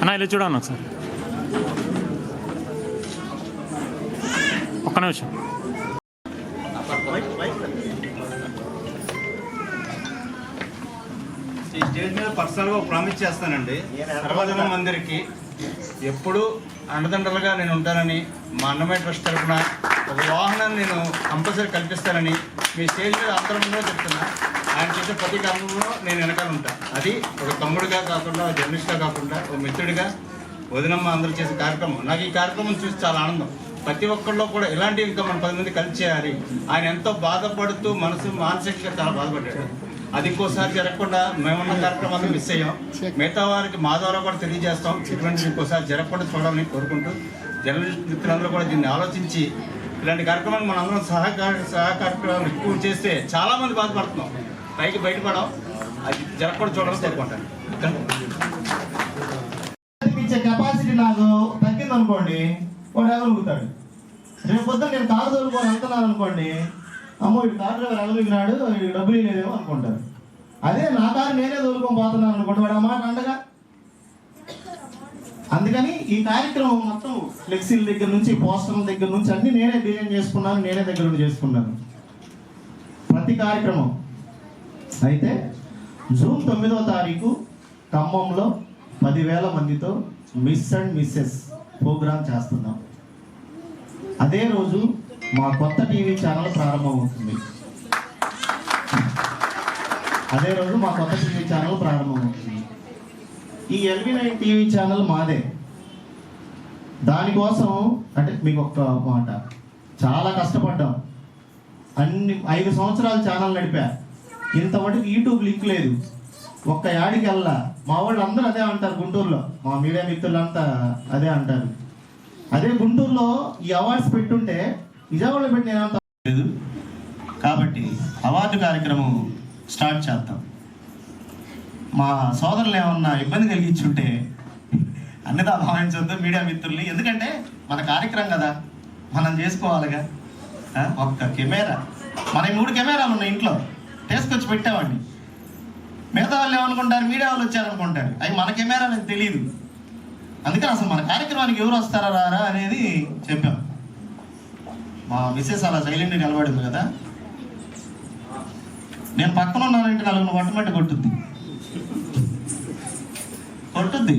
అన్న ఇలా చూడన్న ఒకసారి. ఒక్క నిమిషం. ఈ స్టేజ్ మీద పర్సనల్గా ప్రామిస్ చేస్తానండి. సర్వజనం మందిరికి ఎప్పుడు అండదండలుగా నేను ఉంటానని మా అన్నమయ్య ట్రస్ట్ తరఫున ఒక వాహనాన్ని నేను కంపల్సరీ కల్పిస్తానని మీ స్టేజ్ మీద అంతరంలో చెప్తున్నా. చేసే ప్రతి కార్యక్రమంలో నేను వెనకాల ఉంటాను అది ఒక తమ్ముడిగా కాకుండా జర్నలిస్ట్గా కాకుండా ఒక మిత్రుడిగా వదినమ్మ అందరూ చేసే కార్యక్రమం. నాకు ఈ కార్యక్రమం చూసి చాలా ఆనందం. ప్రతి ఒక్కరిలో కూడా ఇలాంటివి ఇంకా మన పది మంది కలిసి చేయాలి. ఆయన ఎంతో బాధపడుతూ మనసు మానసికంగా చాలా బాధపడ్డాడు. అది ఇంకోసారి జరగకుండా మేమున్న కార్యక్రమాన్ని మిస్ అయ్యాం. మిగతా వారికి మా ద్వారా కూడా తెలియజేస్తాం. ఇటువంటి ఇంకోసారి జరగకుండా చూడాలని కోరుకుంటూ జర్నలిస్ట్ మిత్రులందరూ కూడా దీన్ని ఆలోచించి ఇలాంటి కార్యక్రమాలు మనం సహకార సహకార్యక్రమాలు ఎక్కువ చేస్తే చాలామంది బాధపడుతున్నాం. పైకి బయటపడడం అది జరగకుండా చూడాలని కోరుకుంటాను. ఇచ్చే కెపాసిటీ నాకు తగ్గింది అనుకోండి వాడు ఎగలుగుతాడు రేపు పొద్దున్న నేను కారు తోలుకొని వెళ్తున్నాను అనుకోండి అమ్మో ఇటు కారు డ్రైవర్ ఎగలిగినాడు ఈ డబ్బులు లేదేమో అనుకుంటారు. అదే నా కారు నేనే తోలుకొని పోతున్నాను అనుకోండి వాడు ఆ మాట అండగా? అందుకని ఈ కార్యక్రమం మొత్తం ఫ్లెక్సీల దగ్గర నుంచి పోస్టర్ల దగ్గర నుంచి అన్ని నేనే డిజైన్ చేసుకున్నాను నేనే దగ్గర నుండి చేసుకున్నాను. ప్రతి కార్యక్రమం అయితే జూన్ తొమ్మిదవ తారీఖు ఖమ్మంలో పదివేల మందితో మిస్ అండ్ మిస్సెస్ ప్రోగ్రాం చేస్తున్నాం. అదే రోజు మా కొత్త టీవీ ఛానల్ ప్రారంభమవుతుంది. అదే రోజు మా కొత్త టీవీ ఛానల్ ప్రారంభమవుతుంది. ఈ ఎల్వి నైన్ టీవీ ఛానల్ మాదే. దానికోసం అంటే మీకు ఒక్క మాట. చాలా కష్టపడ్డాం. అన్ని ఐదు సంవత్సరాలు ఛానల్ నడిపా. ఇంతవరకు యూట్యూబ్ లింక్ లేదు. ఒక్క యాడికి వెళ్ళా మా వాళ్ళు అందరూ అదే అంటారు గుంటూరులో. మా మీడియా మిత్రులంతా అదే అంటారు. అదే గుంటూరులో ఈ అవార్డ్స్ పెట్టుంటే విజయవాడలో పెట్టి నేనంత లేదు. కాబట్టి అవార్డు కార్యక్రమం స్టార్ట్ చేద్దాం. మా సోదరులు ఏమన్నా ఇబ్బంది కలిగించుంటే అన్నదా భావించొద్దు మీడియా మిత్రుల్ని. ఎందుకంటే మన కార్యక్రమం కదా. మనం చేసుకోవాలిగా. ఒక్క కెమెరా. మన మూడు కెమెరాలు ఉన్నాయి ఇంట్లో. తీసుకొచ్చి పెట్టామండి మిగతా వాళ్ళు ఏమనుకుంటారు? మీడియా వాళ్ళు వచ్చారనుకుంటారు. అవి మన కెమెరా అనేది తెలియదు అందుకని అసలు మన కార్యక్రమానికి ఎవరు వస్తారా రారా అనేది చెప్పాం. మా మిస్సెస్ అలా సైలెంట్ నిలబడింది కదా. నేను పక్కన ఉన్నానంటే నలుగురు పట్టమంటే కొట్టుద్ది. కొట్టుద్ది.